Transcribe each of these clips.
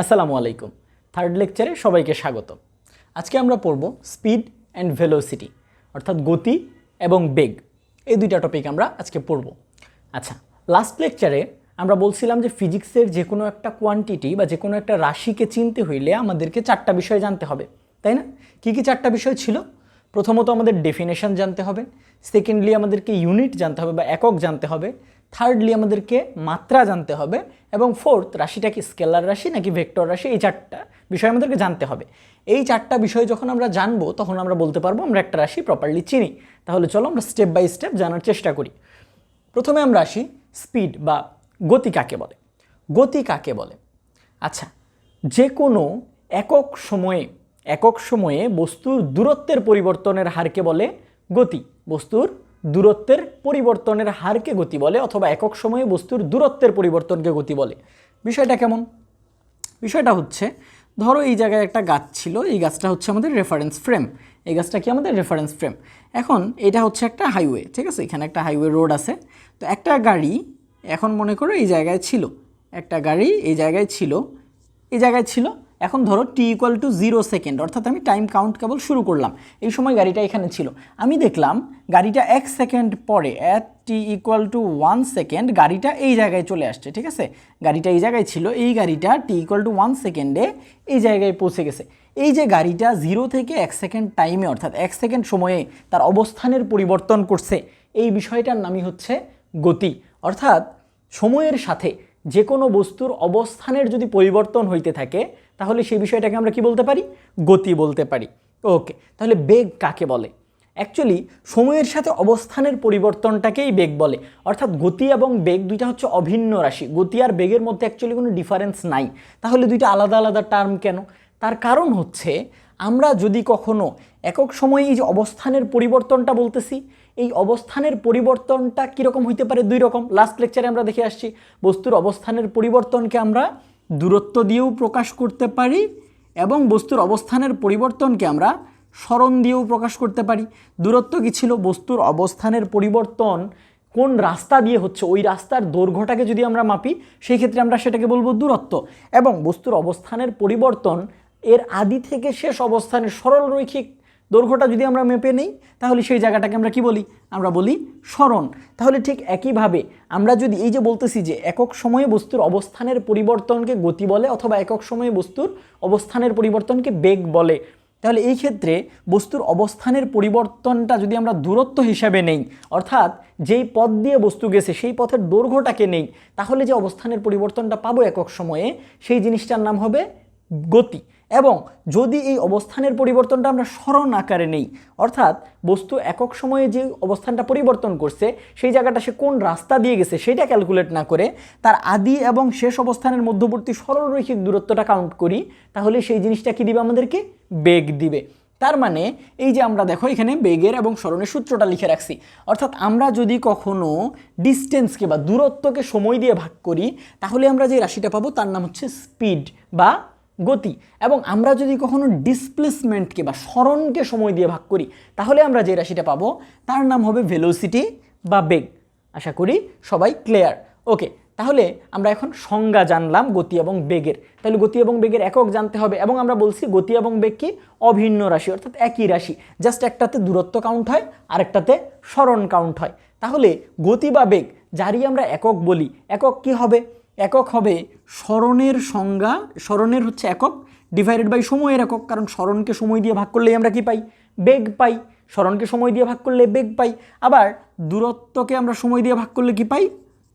আসসালামু আলাইকুম। থার্ড লেকচারে সবাইকে স্বাগত আজকে আমরা পড়ব স্পিড অ্যান্ড ভেলোসিটি অর্থাৎ গতি এবং বেগ। এই দুইটা টপিক আমরা আজকে পড়ব। আচ্ছা লাস্ট লেকচারে আমরা বলছিলাম যে ফিজিক্সের যে কোনো একটা কোয়ান্টিটি বা যে কোনো একটা রাশিকে চিনতে হইলে আমাদেরকে চারটা বিষয় জানতে হবে, তাই না? কী কী চারটা বিষয় ছিল? প্রথমত আমাদের ডেফিনেশন জানতে হবে সেকেন্ডলি আমাদেরকে ইউনিট জানতে হবে বা একক জানতে হবে থার্ডলি আমাদেরকে মাত্রা জানতে হবে এবং ফোর্থ রাশিটা কি স্কেলার রাশি নাকি ভেক্টর রাশি? এই চারটা বিষয় আমাদেরকে জানতে হবে। এই চারটা বিষয় যখন আমরা জানব, তখন আমরা বলতে পারব আমরা একটা রাশি প্রপারলি চিনি। তাহলে চলো আমরা স্টেপ বাই স্টেপ জানার চেষ্টা করি। প্রথমে আমরা আসি স্পিড বা গতি কাকে বলে? গতি কাকে বলে? আচ্ছা যে কোনো একক সময়ে একক সময়ে বস্তুর দূরত্বের পরিবর্তনের হারকে বলে গতি। বস্তুর দূরত্বের পরিবর্তনের হারকে গতি বলে অথবা একক সময়ে বস্তুর দূরত্বের পরিবর্তনকে গতি বলে। বিষয়টা কেমন? বিষয়টা হচ্ছে, ধরো এই জায়গায় একটা গাছ ছিল, এই গাছটা হচ্ছে আমাদের রেফারেন্স ফ্রেম এই গাছটা কি আমাদের রেফারেন্স ফ্রেম এখন এটা হচ্ছে একটা হাইওয়ে ঠিক আছে? এখানে একটা হাইওয়ে রোড আছে। তো একটা গাড়ি এখন মনে করো এই জায়গায় ছিল। একটা গাড়ি এই জায়গায় ছিল। এই জায়গায় ছিল। এখন ধরো T equal to zero second অর্থাৎ আমি টাইম কাউন্ট কেবল শুরু করলাম। এই সময় গাড়িটা এখানে ছিল। আমি দেখলাম গাড়িটা এক সেকেন্ড পরে at T equal to one second গাড়িটা এই জায়গায় চলে আসছে, ঠিক আছে? গাড়িটা এই জায়গায় ছিল, এই গাড়িটা টি ইকুয়াল টু ওয়ান সেকেন্ডে এই জায়গায় পৌঁছে গেছে। এই যে গাড়িটা জিরো থেকে এক সেকেন্ড টাইমে অর্থাৎ এক সেকেন্ড সময়ে তার অবস্থানের পরিবর্তন করছে, এই বিষয়টার নামই হচ্ছে গতি। অর্থাৎ সময়ের সাথে যে কোনো বস্তুর অবস্থানের যদি পরিবর্তন হইতে থাকে তাহলে সেই বিষয়টাকে আমরা কি বলতে পারি? গতি বলতে পারি। ওকে, তাহলে বেগ কাকে বলে? অ্যাকচুয়ালি সময়ের সাথে অবস্থানের পরিবর্তনটাকেই বেগ বলে। অর্থাৎ গতি এবং বেগ দুইটা হচ্ছে অভিন্ন রাশি। গতি আর বেগের মধ্যে অ্যাকচুয়ালি কোনো ডিফারেন্স নাই। তাহলে দুইটা আলাদা আলাদা টার্ম কেন? তার কারণ হচ্ছে, আমরা যদি কখনো একক সময়ে এই যে অবস্থানের পরিবর্তনটা বলতেছি, এই অবস্থানের পরিবর্তনটা কীরকম হইতে পারে? দুই রকম। লাস্ট লেকচারে আমরা দেখে আসছি, বস্তুর অবস্থানের পরিবর্তনকে আমরা দূরত্ব দিয়েও প্রকাশ করতে পারি এবং বস্তুর অবস্থানের পরিবর্তনকে আমরা স্মরণ দিয়েও প্রকাশ করতে পারি। দূরত্ব কী ছিল? বস্তুর অবস্থানের পরিবর্তন কোন রাস্তা দিয়ে হচ্ছে? ওই রাস্তার দৈর্ঘ্যটাকে যদি আমরা মাপি, সেই ক্ষেত্রে আমরা সেটাকে বলব দূরত্ব। এবং বস্তুর অবস্থানের পরিবর্তন এর আদি থেকে শেষ অবস্থানের সরল রৈখিক দৈর্ঘ্যটা যদি আমরা মেপে নিই, তাহলে সেই জায়গাটাকে আমরা কি বলি? আমরা বলি স্মরণ। তাহলে ঠিক একইভাবে আমরা যদি এই যে বলতেছি যে একক সময়ে বস্তুর অবস্থানের পরিবর্তনকে গতি বলে অথবা একক সময়ে বস্তুর অবস্থানের পরিবর্তনকে বেগ বলে, তাহলে এই ক্ষেত্রে বস্তুর অবস্থানের পরিবর্তনটা যদি আমরা দূরত্ব হিসাবে নেই, অর্থাৎ যেই পথ দিয়ে বস্তু গেছে, সেই পথের দৈর্ঘ্যটাকে নেই, তাহলে যে অবস্থানের পরিবর্তনটা পাবো একক সময়ে, সেই জিনিসটার নাম হবে গতি। এবং যদি এই অবস্থানের পরিবর্তনটা আমরা স্মরণ আকারে নেই, অর্থাৎ বস্তু একক সময়ে যে অবস্থানটা পরিবর্তন করছে, সেই জায়গাটা সে কোন রাস্তা দিয়ে গেছে সেটা ক্যালকুলেট না করে তার আদি এবং শেষ অবস্থানের মধ্যবর্তী সরলরৈখিক দূরত্বটা কাউন্ট করি, তাহলে সেই জিনিসটা কি দিবে আমাদেরকে? বেগ দিবে। তার মানে এই যে আমরা দেখো এখানে বেগের এবং স্মরণের সূত্রটা লিখে রাখছি। অর্থাৎ আমরা যদি কখনো ডিস্টেন্সকে বা দূরত্বকে সময় দিয়ে ভাগ করি, তাহলে আমরা যে রাশিটা পাবো তার নাম হচ্ছে স্পিড বা গতি এবং আমরা যদি কখনো ডিসপ্লেসমেন্টকে বা স্মরণকে সময় দিয়ে ভাগ করি, তাহলে আমরা যে রাশিটা পাবো, তার নাম হবে ভেলোসিটি বা বেগ। আশা করি সবাই ক্লিয়ার ওকে তাহলে আমরা এখন সংজ্ঞা জানলাম গতি এবং বেগের। তাহলে গতি এবং বেগের একক জানতে হবে এবং আমরা বলছি গতি এবং বেগ কি? অভিন্ন রাশি, অর্থাৎ একই রাশি। জাস্ট একটাতে দূরত্ব কাউন্ট হয়, আরেকটাতে স্মরণ কাউন্ট হয়। তাহলে গতি বা বেগ, যারই আমরা একক বলি, একক কি হবে? একক হবে স্মরণের সংজ্ঞা। স্মরণের হচ্ছে একক ডিভাইডেড বাই সময়ের একক, কারণ স্মরণকে সময় দিয়ে ভাগ করলেই আমরা কি পাই? বেগ পাই। স্মরণকে সময় দিয়ে ভাগ করলে বেগ পাই। আবার দূরত্বকে আমরা সময় দিয়ে ভাগ করলে কি পাই?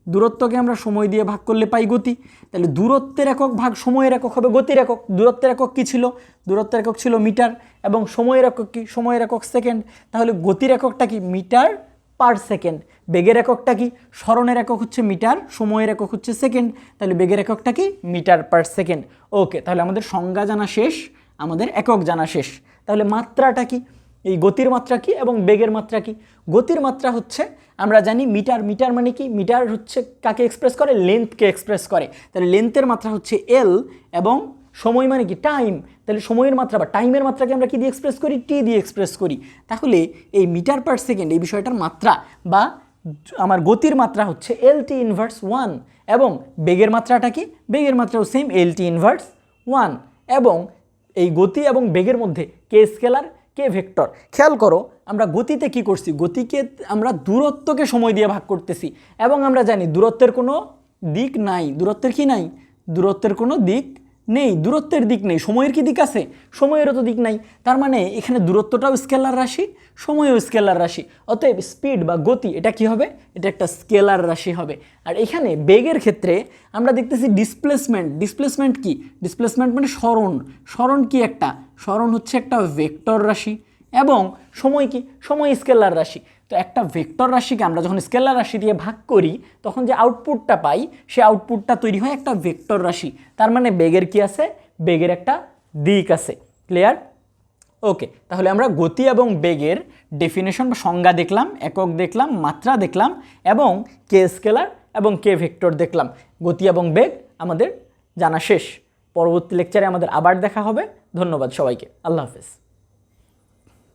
দূরত্বকে আমরা সময় দিয়ে ভাগ করলে পাই গতি। তাহলে দূরত্বের একক ভাগ সময়ের একক হবে গতির একক। দূরত্বের একক কী ছিল? দূরত্বের একক ছিল মিটার এবং সময়ের একক কি? সময়ের একক সেকেন্ড। তাহলে গতির এককটা কি? Metre per second. বেগের এককটা কি? স্মরণের একক হচ্ছে মিটার, সময়ের একক হচ্ছে সেকেন্ড। তাহলে বেগের এককটা কি? Metre per second. ওকে, তাহলে আমাদের সংজ্ঞা জানা শেষ, আমাদের একক জানা শেষ। তাহলে মাত্রাটা কি? এই গতির মাত্রা কি এবং বেগের মাত্রা কি? গতির মাত্রা হচ্ছে, আমরা জানি মিটার মিটার মানে কি? মিটার হচ্ছে কাকে এক্সপ্রেস করে? লেন্থকে এক্সপ্রেস করে। তাহলে লেন্থের মাত্রা হচ্ছে এল এবং সময় মানে কি? টাইম তাহলে সময়ের মাত্রা বা টাইমের মাত্রাকে আমরা কি দিয়ে এক্সপ্রেস করি? টি দিয়ে এক্সপ্রেস করি। তাহলে এই মিটার পার সেকেন্ড এই বিষয়টার মাত্রা বা আমার গতির মাত্রা হচ্ছে এল টি ইনভার্স ওয়ান এবং বেগের মাত্রাটা কি? বেগের মাত্রাও same L T inverse one এবং এই গতি এবং বেগের মধ্যে কে স্কেলার কে ভেক্টর খেয়াল করো, আমরা গতিতে কি করছি? গতিকে আমরা দূরত্বকে সময় দিয়ে ভাগ করতেছি এবং আমরা জানি দূরত্বের কোনো দিক নাই। দূরত্বের কি নাই? দূরত্বের কোনো দিক নেই, দূরত্বের দিক নেই, সময়ের কি দিক আছে? সময়েরও তো দিক নাই। তার মানে এখানে দূরত্বটাও স্কেলার রাশি, সময়ও স্কেলার রাশি। অতএব স্পিড বা গতি, এটা কি হবে? এটা একটা স্কেলার রাশি হবে। আর এখানে বেগের ক্ষেত্রে আমরা দেখতেছি ডিসপ্লেসমেন্ট ডিসপ্লেসমেন্ট কি? ডিসপ্লেসমেন্ট মানে স্মরণ। স্মরণ কি একটা? স্মরণ হচ্ছে একটা ভেক্টর রাশি। এবং সময় কি? সময় স্কেলার রাশি। তো একটা ভেক্টর রাশিকে আমরা যখন স্কেলার রাশি দিয়ে ভাগ করি, তখন যে আউটপুটটা পাই, সে আউটপুটটা তৈরি হয় একটা ভেক্টর রাশি। তার মানে বেগের কি আছে? বেগের একটা দিক আছে। ক্লিয়ার ওকে তাহলে আমরা গতি এবং বেগের ডেফিনেশন বা সংজ্ঞা দেখলাম, একক দেখলাম, মাত্রা দেখলাম, এবং কে স্কেলার এবং কে ভেক্টর দেখলাম। গতি এবং বেগ আমাদের জানা শেষ। পরবর্তী লেকচারে আমাদের আবার দেখা হবে। ধন্যবাদ সবাইকে। আল্লাহ হাফেজ।